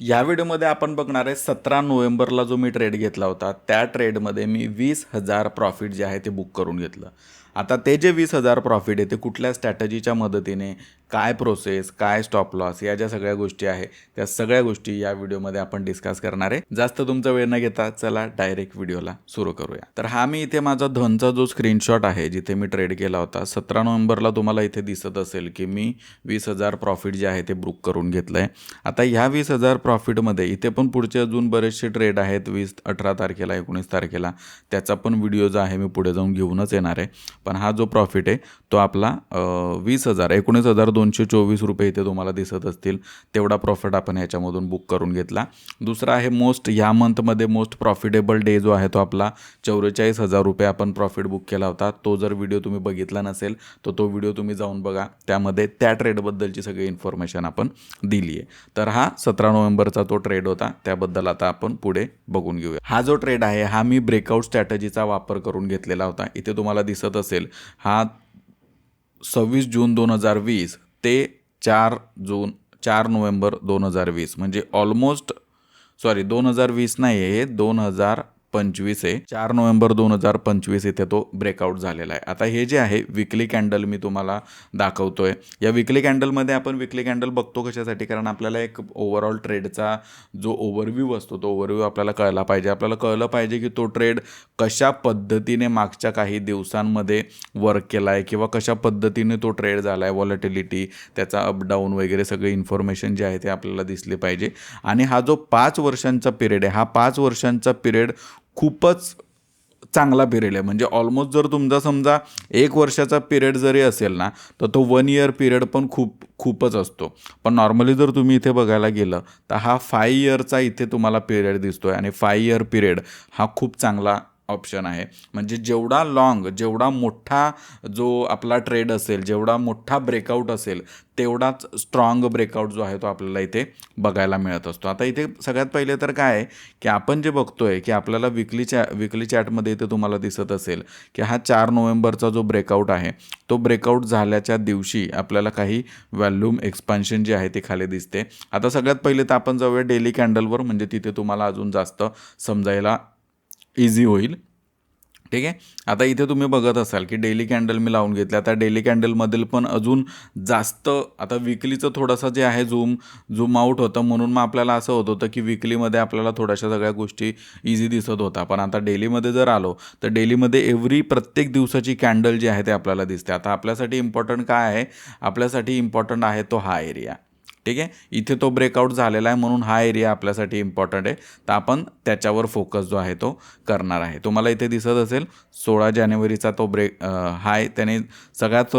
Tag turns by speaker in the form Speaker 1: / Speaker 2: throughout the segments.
Speaker 1: या व्हिडिओमध्ये आपण बघणार आहे सतरा नोव्हेंबरला जो मी ट्रेड घेतला होता त्या ट्रेडमध्ये मी वीस हजार प्रॉफिट जे आहे ते बुक करून घेतलं. आता ते जे वीस हजार प्रॉफिट आहे ते कुठल्या स्ट्रॅटजीच्या मदतीने काय प्रोसेस काय स्टॉप लॉस या ज्या सगळ्या गोष्टी आहे त्या सगळ्या गोष्टी या व्हिडिओमध्ये आपण डिस्कस करणार आहे. जास्त तुमचा वेळ न घेता चला डायरेक्ट व्हिडिओला सुरू करूया. तर हा मी इथे माझा धनचा जो स्क्रीनशॉट आहे जिथे मी ट्रेड केला होता सतरा नोव्हेंबरला तुम्हाला इथे दिसत असेल की मी वीस हजार प्रॉफिट जे आहे ते बुक करून घेतलं आहे आता ह्या वीस हजार प्रॉफिटमध्ये इथे पण पुढचे अजून बरेचसे ट्रेड आहेत वीस अठरा तारखेला एकोणीस तारखेला. त्याचा पण व्हिडिओ जो आहे मी पुढे जाऊन घेऊनच येणार आहे. पण हा जो प्रॉफिट आहे तो आपला वीस हजार एकोणीस हजार दोनशे चोवीस रुपये इथे तुम्हाला दिसत असतील. तेवढा प्रॉफिट आपण ह्याच्यामधून बुक करून घेतला. दुसरा आहे मोस्ट ह्या मंथमध्ये मोस्ट प्रॉफिटेबल डे जो आहे तो आपला चौवेचाळीस हजार रुपये आपण प्रॉफिट बुक केला होता. तो जर व्हिडिओ तुम्ही बघितला नसेल तर तो व्हिडिओ तुम्ही जाऊन बघा. त्यामध्ये त्या ट्रेडबद्दलची सगळी इन्फॉर्मेशन आपण दिली आहे. तर हा सतरा नोव्हेंबरचा तो ट्रेड होता. त्याबद्दल आता आपण पुढे बघून घेऊया. हा जो ट्रेड आहे हा मी ब्रेकआउट स्ट्रॅटजीचा वापर करून घेतलेला होता. इथे तुम्हाला दिसत असेल हा सव्वीस जून दोन हजार वीस ते चार जून चार नोव्हेंबर दोन हजार वीस. म्हणजे ऑलमोस्ट सॉरी दोन हजार वीस नाही आहे दोन हजार पंचवीस आहे. चार नोव्हेंबर दोन हजार पंचवीस इथे तो ब्रेकआउट झालेला आहे. आता हे जे आहे विकली कॅन्डल मी तुम्हाला दाखवतोय. या विकली कॅन्डलमध्ये आपण विकली कॅन्डल बघतो कशासाठी? कारण आपल्याला एक ओव्हरऑल ट्रेडचा जो ओव्हरव्ह्यू असतो तो ओव्हरव्ह्यू आपल्याला कळला पाहिजे. आपल्याला कळलं पाहिजे की तो ट्रेड कशा पद्धतीने मागच्या काही दिवसांमध्ये वर्क केला आहे किंवा कशा पद्धतीने तो ट्रेड झाला आहे वॉलटिलिटी त्याचा अपडाऊन वगैरे सगळी इन्फॉर्मेशन जे आहे ते आपल्याला दिसली पाहिजे. आणि हा जो पाच वर्षांचा पिरियड आहे हा पाच वर्षांचा पिरियड खूपच चांगला पिरियड आहे. म्हणजे ऑलमोस्ट जर तुमचा समजा एक वर्षाचा पिरियड जरी असेल ना तर तो वन इयर पिरियड पण खूप खूपच असतो. पण नॉर्मली जर तुम्ही इथे बघायला गेलं तर हा फाय इयरचा इथे तुम्हाला पिरियड दिसतो आहे आणि फाय इयर पिरियड हा खूप चांगला ऑप्शन आहे. म्हणजे जेवढा लॉंग जेवढा मोठा जो आपला ट्रेड असेल जेवढा मोठा ब्रेकआउट असेल तेवढाच स्ट्रॉंग ब्रेकआउट जो आहे तो आपल्याला इथे बघायला मिळत असतो. आता इथे सगळ्यात पहिले तर काय आहे की आपण जे बघतोय की आपल्याला विकली चॅ विकली चॅटमध्ये इथे तुम्हाला दिसत असेल की हा चार नोव्हेंबरचा जो ब्रेकआउट आहे तो ब्रेकआउट झाल्याच्या दिवशी आपल्याला काही व्हॅल्यूम एक्सपान्शन जे आहे ते खाली दिसते. आता सगळ्यात पहिले तर आपण जाऊया डेली कॅन्डलवर म्हणजे तिथे तुम्हाला अजून जास्त समजायला इझी होईल. ठीक आहे? आता इथे तुम्ही बघत असाल की डेली कॅन्डल मी लावून घेतले आता डेली कॅन्डलमधील पण अजून जास्त आता विकलीचं थोडंसं जे आहे झूम झूम आऊट होतं. म्हणून मग आपल्याला असं होत होतं की विकलीमध्ये आपल्याला थोड्याशा सगळ्या गोष्टी इझी दिसत होता. पण आता डेलीमध्ये जर आलो तर डेलीमध्ये एव्हरी प्रत्येक दिवसाची कॅन्डल जी आहे ते आपल्याला दिसते. आता आपल्यासाठी इम्पॉर्टंट काय आहे? आपल्यासाठी इम्पॉर्टंट आहे तो हा एरिया ठीक आहे? इथे तो ब्रेकआउट झालेला आहे म्हणून हा एरिया आपल्यासाठी इम्पॉर्टंट आहे. तर आपण त्याच्यावर फोकस जो आहे तो करणार आहे. तुम्हाला इथे दिसत असेल सोळा जानेवारीचा तो ब्रेक हाय त्याने सगळ्यात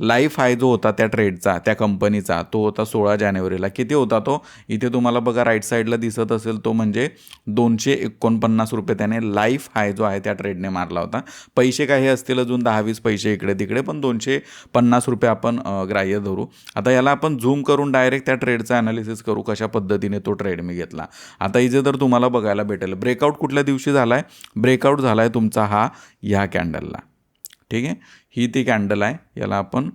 Speaker 1: लाईफ हाय जो होता त्या ट्रेडचा त्या कंपनीचा तो होता सोळा जानेवारीला. किती होता तो? इथे तुम्हाला बघा राईट साईडला दिसत असेल तो म्हणजे दोनशे एकोणपन्नास रुपये त्याने लाईफ हाय जो आहे त्या ट्रेडने मारला होता. पैसे काही असतील अजून दहा वीस पैसे इकडे तिकडे पण दोनशे पन्नास रुपये आपण ग्राह्य धरू. आता याला आपण झूम करून डायरेक्ट त्या ट्रेडचा ॲनालिसिस करू कशा पद्धतीने तो ट्रेड मी घेतला. आता इथे तर तुम्हाला बघायला भेटेल. ब्रेकआउट कुठल्या दिवशी झाला आहे ब्रेकआउट झाला आहे तुमचा हा ह्या कॅन्डलला ठीक आहे? ही ती कॅन्डल आहे. याला आपण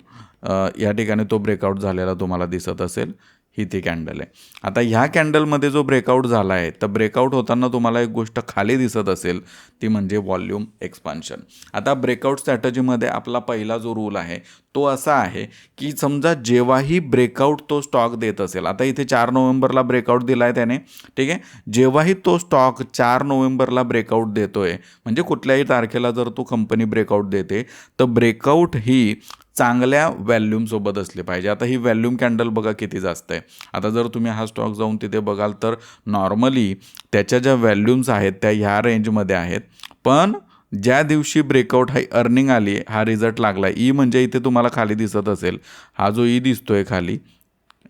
Speaker 1: या ठिकाणी तो ब्रेकआउट झालेला तुम्हाला दिसत असेल. ही ती कॅन्डल आहे. आता ह्या कॅन्डलमध्ये जो ब्रेकआउट झाला आहे तर ब्रेकआउट होताना तुम्हाला एक गोष्ट खाली दिसत असेल ती म्हणजे व्हॉल्यूम एक्सपान्शन. आता ब्रेकआउट स्ट्रॅटजीमध्ये आपला पहिला जो रूल आहे तो असा आहे की समजा जेव्हाही ब्रेकआउट तो स्टॉक देत असेल आता इथे चार नोव्हेंबरला ब्रेकआउट दिला आहे त्याने ठीक आहे? जेव्हाही तो स्टॉक चार नोव्हेंबरला ब्रेकआउट देतोय म्हणजे कुठल्याही तारखेला जर तो कंपनी ब्रेकआउट देते तर ब्रेकआउट ही चांगल्या व्हॅल्यूमसोबत असली पाहिजे. आता ही व्हॅल्यूम कॅन्डल बघा किती जास्त आहे. आता जर तुम्ही हा स्टॉक जाऊन तिथे बघाल तर नॉर्मली त्याच्या ज्या व्हॅल्यूम्स आहेत त्या ह्या रेंजमध्ये आहेत. पण ज्या दिवशी ब्रेकआउट हाय अर्निंग आली हा रिझल्ट लागला. ई म्हणजे इथे तुम्हाला खाली दिसत असेल. हा जो ई दिसतोय खाली.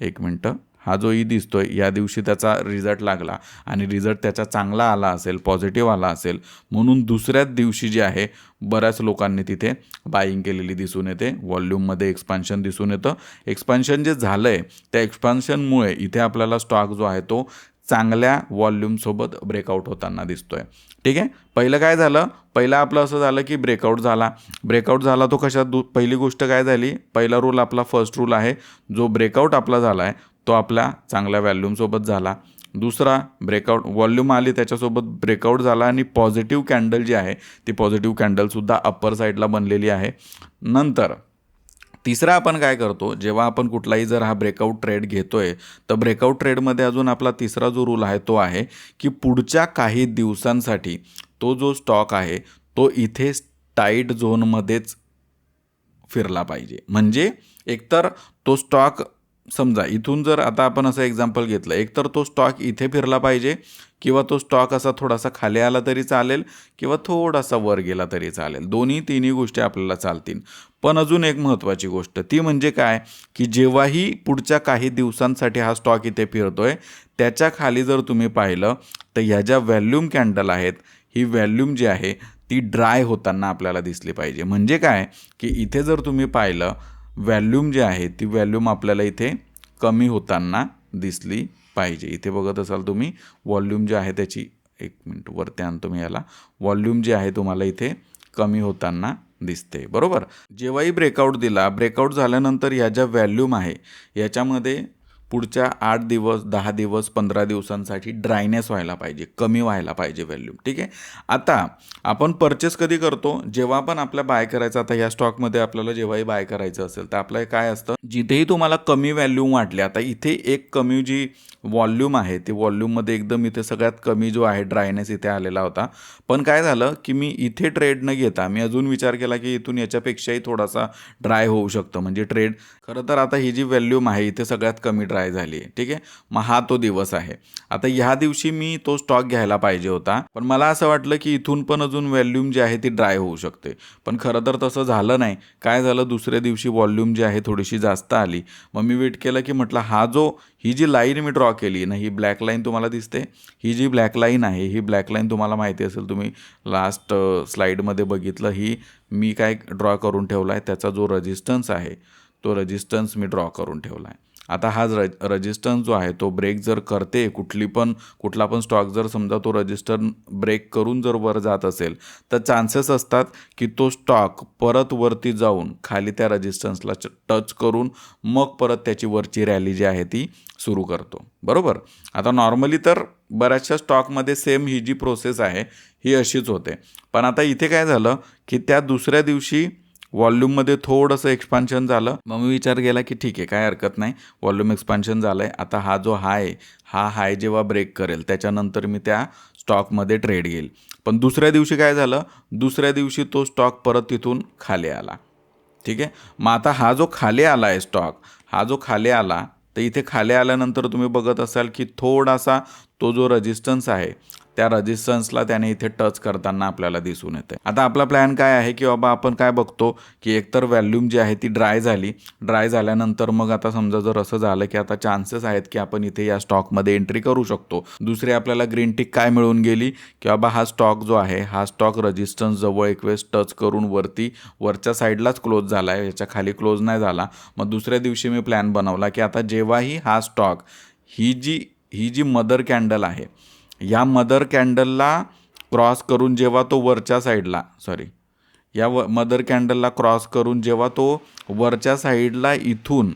Speaker 1: एक मिनटं. हा जो ई दिसतोय. या दिवशी त्याचा रिझल्ट लागला आणि रिझल्ट त्याचा चांगला आला असेल पॉझिटिव्ह आला असेल म्हणून दुसऱ्याच दिवशी जे आहे बऱ्याच लोकांनी तिथे बाईंग केलेली दिसून येते. वॉल्यूममध्ये एक्सपान्शन दिसून येतं. एक्सपान्शन जे झालं आहे त्या एक्सपान्शनमुळे इथे आपल्याला स्टॉक जो आहे तो चांगल्या वॉल्यूमसोबत ब्रेकआउट होताना दिसतोय. ठीक आहे? पहिलं काय झालं? पहिलं आपलं असं झालं की ब्रेकआउट झाला. ब्रेकआउट झाला तो कशात? दु पहिली गोष्ट काय झाली? पहिला रूल आपला फर्स्ट रूल आहे. जो ब्रेकआउट आपला झाला आहे तो आपल्या चांगल्या व्हॅल्यूमसोबत झाला. दुसरा ब्रेकआउट वॉल्यूम आली त्याच्यासोबत ब्रेकआउट झाला आणि पॉझिटिव्ह कॅन्डल जी आहे ती पॉझिटिव्ह कॅन्डलसुद्धा अप्पर साईडला बनलेली आहे. नंतर तिसरा आपण काय करतो जेव्हा आपण कुठलाही जर हा ब्रेकआउट ट्रेड घेतोय तर ब्रेकआउट ट्रेडमध्ये अजून आपला तिसरा जो रूल आहे तो आहे की पुढच्या काही दिवसांसाठी तो जो स्टॉक आहे तो इथे टाईट झोनमध्येच फिरला पाहिजे. म्हणजे एकतर तो स्टॉक समजा इथून जर आता आपण असं एक्झाम्पल घेतलं एकतर तो स्टॉक इथे फिरला पाहिजे किंवा तो स्टॉक असा थोडासा खाली आला तरी चालेल किंवा थोडासा वर गेला तरी चालेल. दोन्ही तिन्ही गोष्टी आपल्याला चालतील. पण अजून एक महत्त्वाची गोष्ट ती म्हणजे काय की जेव्हाही पुढच्या काही दिवसांसाठी हा स्टॉक इथे फिरतोय त्याच्याखाली जर तुम्ही पाहिलं तर ह्या ज्या व्हॅल्यूम कॅन्डल आहेत ही व्हॅल्यूम जी आहे ती ड्राय होताना आपल्याला दिसली पाहिजे. म्हणजे काय की इथे जर तुम्ही पाहिलं व्हॅल्यूम जी आहे ती व्हॅल्यूम आपल्याला इथे कमी होताना दिसली पाहिजे. इथे बघत असाल तुम्ही वॉल्यूम जी आहे त्याची एक मिनिट वरती आणतो मी याला. वॉल्यूम जे आहे तुम्हाला इथे कमी होताना दिसते. बरोबर? जेव्हाही ब्रेकआउट दिला ब्रेकआउट झाल्यानंतर ह्या ज्या व्हॅल्यूम आहे याच्यामध्ये पुढच्या आठ दिवस दहा दिवस पंधरा दिवसांसाठी ड्रायनेस व्हायला पाहिजे कमी व्हायला पाहिजे व्हॅल्यूम ठीक आहे? आता आपण परचेस कधी करतो? जेव्हा पण आपल्या बाय करायचं आता या स्टॉकमध्ये आपल्याला जेव्हाही बाय करायचं असेल तर आपलं काय असतं? जिथेही तुम्हाला कमी व्हॅल्यूम वाटले आता इथे एक कमी जी वॉल्यूम आहे ती वॉल्यूममध्ये एकदम इथे सगळ्यात कमी जो आहे ड्रायनेस इथे आलेला होता. पण काय झालं की मी इथे ट्रेड न घेता मी अजून विचार केला की इथून याच्यापेक्षाही थोडासा ड्राय होऊ शकतं. म्हणजे ट्रेड खरं तर आता ही जी व्हॅल्यूम आहे इथे सगळ्यात कमी ड्राय झाली ठीक आहे? मग हा तो दिवस आहे. आता ह्या दिवशी मी तो स्टॉक घ्यायला पाहिजे होता. पण मला असं वाटलं की इथून पण अजून व्हॅल्यूम जी आहे ती ड्राय होऊ शकते. पण खरं तर तसं झालं नाही. काय झालं? दुसऱ्या दिवशी व्हॉल्यूम जी आहे थोडीशी जास्त आली. मग मी वेट केलं की म्हटलं हा जो ही जी लाईन मी ड्रॉ केली ना ही ब्लॅक लाईन तुम्हाला दिसते? ही जी ब्लॅक लाईन आहे ही ब्लॅक लाईन तुम्हाला माहिती असेल तुम्ही लास्ट स्लाईडमध्ये बघितलं ही मी काय ड्रॉ करून ठेवला आहे त्याचा जो रजिस्टन्स आहे तो रजिस्टन्स मी ड्रॉ करून ठेवला आहे आता हा रज रजिस्टन्स जो आहे तो ब्रेक जर करते कुठली पण कुठला पण स्टॉक जर समजा तो रजिस्टर ब्रेक करून जर वर जात असेल तर चान्सेस असतात की तो स्टॉक परत वरती जाऊन खाली त्या रजिस्टन्सला टच करून मग परत त्याची वरची रॅली जी आहे ती सुरू करतो. बरोबर? आता नॉर्मली तर बऱ्याचशा स्टॉकमध्ये सेम ही जी प्रोसेस आहे ही अशीच होते. पण आता इथे काय झालं की त्या दुसऱ्या दिवशी वॉल्यूममध्ये थोडंसं एक्सपान्शन झालं. मग मी विचार केला की ठीक आहे काय हरकत नाही. वॉल्यूम एक्सपान्शन झालं आहे आता हा जो हाय हा हाय जेव्हा ब्रेक करेल त्याच्यानंतर मी त्या स्टॉकमध्ये ट्रेड घेईल. पण दुसऱ्या दिवशी काय झालं? दुसऱ्या दिवशी तो स्टॉक परत तिथून खाली आला. ठीक आहे? मग आता हा जो खाली आला आहे स्टॉक हा जो खाली आला तर इथे खाली आल्यानंतर तुम्ही बघत असाल की थोडासा तो जो रजिस्टन्स आहे त्या रजिस्टन्सला त्याने इथे टच करताना आपल्याला दिसून येते आता आपला प्लॅन काय आहे की बाबा आपण काय बघतो की एकतर व्हॅल्यूम जी आहे ती ड्राय झाली. ड्राय झाल्यानंतर मग आता समजा जर असं झालं की आता चान्सेस आहेत की आपण इथे या स्टॉकमध्ये एंट्री करू शकतो. दुसरी आपल्याला ग्रीन टिक काय मिळून गेली? की बाबा हा स्टॉक जो आहे हा स्टॉक रजिस्टन्स जवळ एक वेळेस टच करून वरती वरच्या साईडलाच क्लोज झाला आहे याच्या खाली क्लोज नाही झाला. मग दुसऱ्या दिवशी मी प्लॅन बनवला की आता जेव्हाही हा स्टॉक ही जी ही जी मदर कॅन्डल आहे या मदर कॅन्डलला क्रॉस करून जेव्हा तो वरच्या साईडला सॉरी या व मदर कॅन्डलला क्रॉस करून जेव्हा तो वरच्या साईडला इथून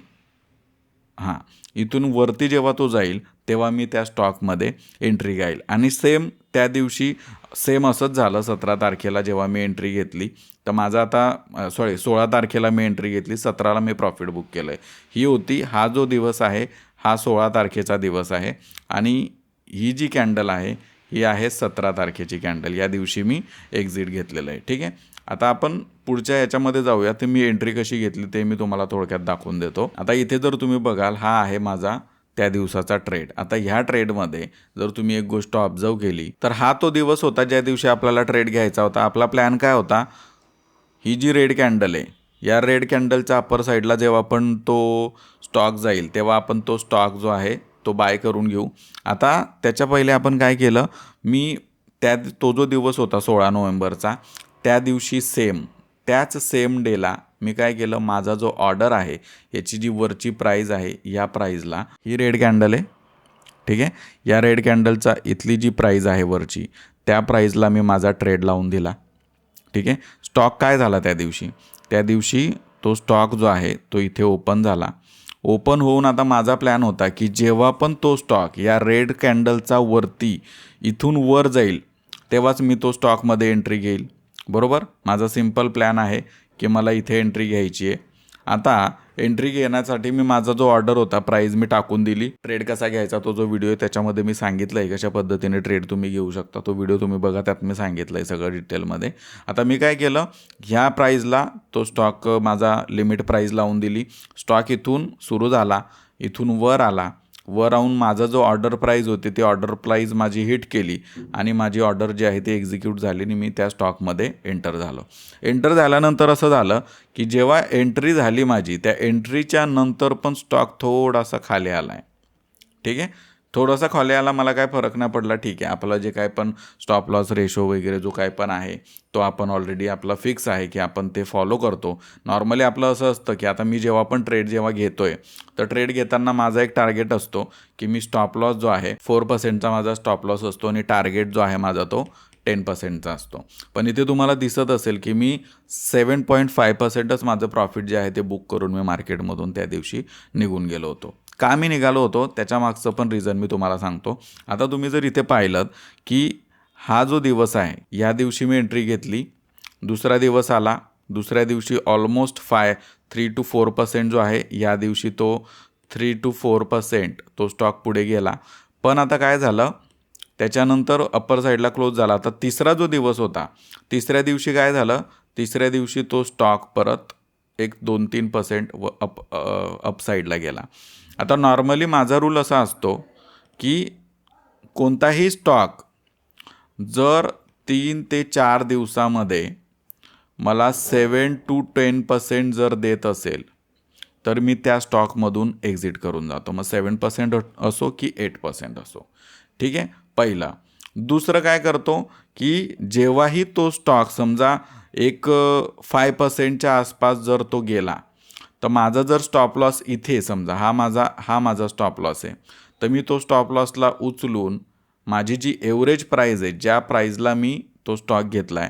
Speaker 1: हां इथून वरती जेव्हा तो जाईल तेव्हा मी त्या स्टॉकमध्ये एंट्री घ्याईल आणि सेम त्या दिवशी सेम असंच झालं सतरा तारखेला जेव्हा मी एंट्री घेतली. तर माझा आता सॉरी सोळा तारखेला मी एंट्री घेतली सतराला मी प्रॉफिट बुक केलं आहे ही होती हा जो दिवस आहे हा सोळा तारखेचा दिवस आहे. आणि ही जी कॅन्डल आहे ही आहे सतरा तारखेची कॅन्डल. या दिवशी मी एक्झिट घेतलेलं आहे. ठीक आहे? आता आपण पुढच्या याच्यामध्ये जाऊया. तर मी एंट्री कशी घेतली ते मी तुम्हाला थोडक्यात दाखवून देतो. आता इथे जर तुम्ही बघाल हा आहे माझा त्या दिवसाचा ट्रेड आता ह्या ट्रेडमध्ये जर तुम्ही एक गोष्ट ऑब्झर्व केली तर हा तो दिवस होता ज्या दिवशी आपल्याला ट्रेड घ्यायचा होता. आपला प्लॅन काय होता? ही जी रेड कॅन्डल आहे या रेड कॅन्डलच्या अप्पर साईडला जेव्हा आपण तो स्टॉक जाईल तेव्हा आपण तो स्टॉक जो आहे तो बाय करून घेऊ. आता त्याच्या पहिले आपण काय केलं मी त्या तो जो दिवस होता सोळा नोव्हेंबरचा त्या दिवशी सेम त्याच सेम डेला मी काय केलं माझा जो ऑर्डर आहे याची जी वरची प्राईज आहे या प्राईजला ही रेड कॅन्डल आहे. ठीक आहे? या रेड कॅन्डलचा इथली जी प्राईज आहे वरची त्या प्राईजला मी माझा ट्रेड लावून दिला. ठीक आहे? स्टॉक काय झाला त्या दिवशी? त्या दिवशी तो स्टॉक जो आहे तो इथे ओपन झाला. ओपन होऊन आता माझा प्लॅन होता की जेव्हा पण तो स्टॉक या रेड कॅन्डलचा वरती इथून वर जाईल तेव्हाच मी तो स्टॉकमध्ये एंट्री घेईल. बरोबर? माझा सिंपल प्लॅन आहे की मला इथे एंट्री घ्यायची आहे. आता एंट्री घेण्यासाठी मी माझा जो ऑर्डर होता प्राईज मी टाकून दिली. ट्रेड कसा घ्यायचा तो जो व्हिडिओ आहे त्याच्यामध्ये मी सांगितलं आहे कशा पद्धतीने ट्रेड तुम्ही घेऊ शकता. तो व्हिडिओ तुम्ही बघा त्यात मी सांगितलं आहे सगळं डिटेलमध्ये आता मी काय केलं ह्या प्राईजला तो स्टॉक माझा लिमिट प्राईज लावून दिली. स्टॉक इथून सुरू झाला इथून वर आला. वर राहून माझा जो ऑर्डर प्राईज होती ती ऑर्डर प्राईज माझी हिट केली आणि माझी ऑर्डर जी आहे ती एक्झिक्यूट झाली आणि मी त्या स्टॉकमध्ये एंटर झालो. एंटर झाल्यानंतर असं झालं की जेव्हा एंट्री झाली माझी त्या एंट्रीच्या नंतर पण स्टॉक थोडासा खाली आला आहे ठीक आहे? थोडासा खाली आला मला काय फरक नाही पडला ठीक आहे. आपलं जे काय पण स्टॉप लॉस रेशो वगैरे जो काय पण आहे तो आपण ऑलरेडी आपला फिक्स आहे की आपण ते फॉलो करतो. नॉर्मली आपलं असं असतं की आता मी जेव्हा पण ट्रेड जेव्हा घेतोय तर ट्रेड घेताना माझा एक टार्गेट असतो की मी स्टॉप लॉस जो आहे फोर पर्सेंटचा माझा स्टॉप लॉस असतो आणि टार्गेट जो आहे माझा तो टेन पर्सेंटचा असतो. पण इथे तुम्हाला दिसत असेल की मी सेवन पॉईंट फाय पर्सेंटच माझं प्रॉफिट जे आहे ते बुक करून मी मार्केटमधून त्या दिवशी निघून गेलो होतो. का मी निघालो होतो त्याच्या मागचं पण रिझन मी तुम्हाला सांगतो. आता तुम्ही जर इथे पाहिलं की हा जो दिवस आहे या दिवशी मी एंट्री घेतली दुसरा दिवस आला दुसऱ्या दिवशी almost five three two four percent जो आहे या दिवशी तो थ्री टू फोर पर्सेंट तो स्टॉक पुढे गेला. पण आता काय झालं त्याच्यानंतर अप्पर साईडला क्लोज झाला. आता तिसरा जो दिवस होता तिसऱ्या दिवशी काय झालं तिसऱ्या दिवशी तो स्टॉक परत एक दोन तीन पर्सेंट व अप अपसाईडला गेला. आता नॉर्मली माझा रूल असा असतो की कोणताही स्टॉक जर तीन ते चार दिवसामध्ये मला सेवन टू टेन पर्सेंट जर देत असेल तर मी त्या स्टॉकमधून एक्झिट करून जातो. मग सेवन पर्सेंट असो की एट पर्सेंट असो. ठीक आहे? पहिला. दुसरं काय करतो की जेव्हाही तो स्टॉक समजा एक फाय पर्सेंटच्या आसपास जर तो गेला तर माझा जर स्टॉप लॉस इथे समजा हा माझा हा माझा स्टॉप लॉस आहे तर मी तो स्टॉप लॉसला उचलून माझी जी एव्हरेज प्राईज आहे ज्या प्राईजला मी तो स्टॉक घेतला आहे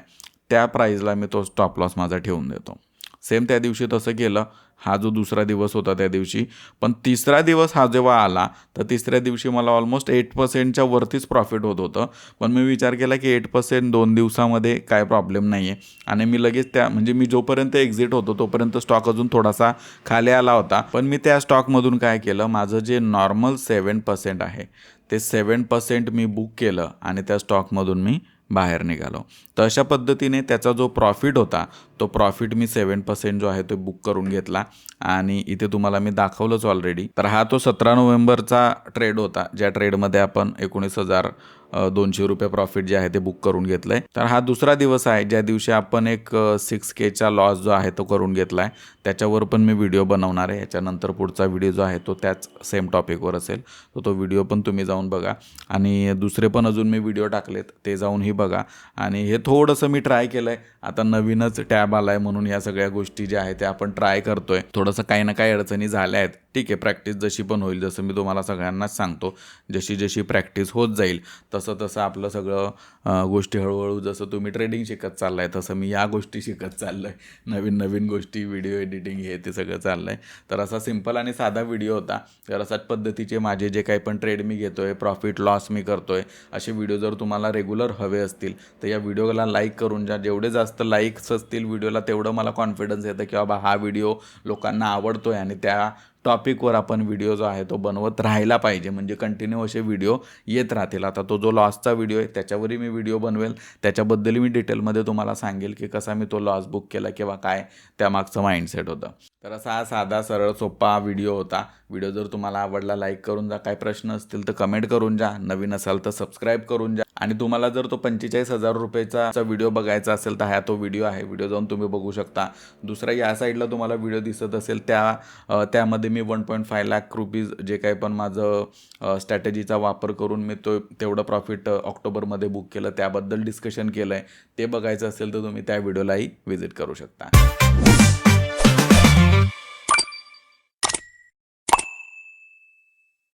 Speaker 1: त्या प्राईजला मी तो स्टॉप लॉस माझा ठेवून देतो. सेम त्या दिवशी तसं केलं हा जो दुसरा दिवस होता त्या दिवशी पण तिसरा दिवस हा जेव्हा आला तर तिसऱ्या दिवशी मला ऑलमोस्ट एट पर्सेंटच्या वरतीच प्रॉफिट होत होतं. पण मी विचार केला की एट पर्सेंट दोन दिवसामध्ये काय प्रॉब्लेम नाही आहे आणि मी लगेच त्या म्हणजे मी जोपर्यंत एक्झिट होतो तोपर्यंत स्टॉक अजून थोडासा खाली आला होता. पण मी त्या स्टॉकमधून काय केलं माझं जे नॉर्मल सेवन पर्सेंट आहे ते सेवन पर्सेंट मी बुक केलं आणि त्या स्टॉकमधून मी बाहेर निघालो. तर अशा पद्धतीने त्याचा जो प्रॉफिट होता तो प्रॉफिट मी सेवन पर्सेंट जो आहे तो बुक करून घेतला. आणि इथे तुम्हाला मी दाखवलंच ऑलरेडी तर हा तो सतरा नोव्हेंबरचा ट्रेड होता ज्या ट्रेडमध्ये आपण एकोणीस हजार दोनशे रुपये प्रॉफिट जे आहे ते बुक करून घेतलं आहे तर हा दुसरा दिवस आहे ज्या दिवशी आपण एक सिक्स केचा लॉस जो आहे तो करून घेतला आहे त्याच्यावर पण मी व्हिडिओ बनवणार आहे. याच्यानंतर पुढचा व्हिडिओ जो आहे तो त्याच सेम टॉपिकवर असेल. तर तो व्हिडिओ पण तुम्ही जाऊन बघा. आणि दुसरे पण अजून मी व्हिडिओ टाकलेत ते जाऊनही बघा. आणि हे थोडंसं मी ट्राय केलं आहे आता नवीनच टॅब आला आहे म्हणून या सगळ्या गोष्टी ज्या आहेत त्या आपण ट्राय करतोय. थोडंसं काही ना काही अडचणी झाल्या आहेत. ठीक आहे प्रॅक्टिस जशी पण होईल जसं मी तुम्हाला सगळ्यांनाच सांगतो जशी जशी प्रॅक्टिस होत जाईल तसं तसं आपलं सगळं गोष्टी हळूहळू जसं तुम्ही ट्रेडिंग शिकत चाललाय आहे तसं मी या गोष्टी शिकत चाललं आहे नवीन नवीन गोष्टी व्हिडिओ एडिटिंग हे ते सगळं चाललं आहे तर असा सिंपल आणि साधा व्हिडिओ होता. तर अशाच पद्धतीचे माझे जे काही पण ट्रेड मी घेतो आहे प्रॉफिट लॉस मी करतो आहे असे व्हिडिओ जर तुम्हाला रेग्युलर हवे असतील तर या व्हिडिओला लाईक करून ज्या जेवढे जास्त लाईक्स असतील व्हिडिओला तेवढं मला कॉन्फिडन्स येतं की बाबा हा व्हिडिओ लोकांना आवडतो आहे आणि त्या टॉपिकवर आपण व्हिडिओ जो आहे तो बनवत राहायला पाहिजे. म्हणजे कंटिन्यू असे व्हिडिओ येत राहतील. आता तो जो लॉसचा व्हिडिओ आहे त्याच्यावरही मी व्हिडिओ बनवेल. त्याच्याबद्दल मी डिटेलमध्ये तुम्हाला सांगेल की कसा मी तो लॉस बुक केला किंवा काय त्यामागचं माइंडसेट होतं. तर असा हा साधा सरळ सोपा व्हिडिओ होता. व्हिडिओ जर तुम्हाला आवडला लाईक करून जा. काय प्रश्न असतील तर कमेंट करून जा. नवीन असाल तर सबस्क्राईब करून जा. आणि तुम्हाला जर तो पंचेचाळीस हजार रुपयाचा व्हिडिओ बघायचा असेल तर हा तो व्हिडिओ आहे. व्हिडिओ जाऊन तुम्ही बघू शकता. दुसरा या साईडला तुम्हाला व्हिडिओ दिसत असेल त्या त्यामध्ये मी one point five lakh rupees जे काही पण माझं स्ट्रॅटेजीचा वापर करून मी तो तेवढं प्रॉफिट ऑक्टोबरमध्ये बुक केलं. त्याबद्दल डिस्कशन केलं आहे ते बघायचं असेल तर तुम्ही त्या व्हिडिओलाही व्हिजिट करू शकता.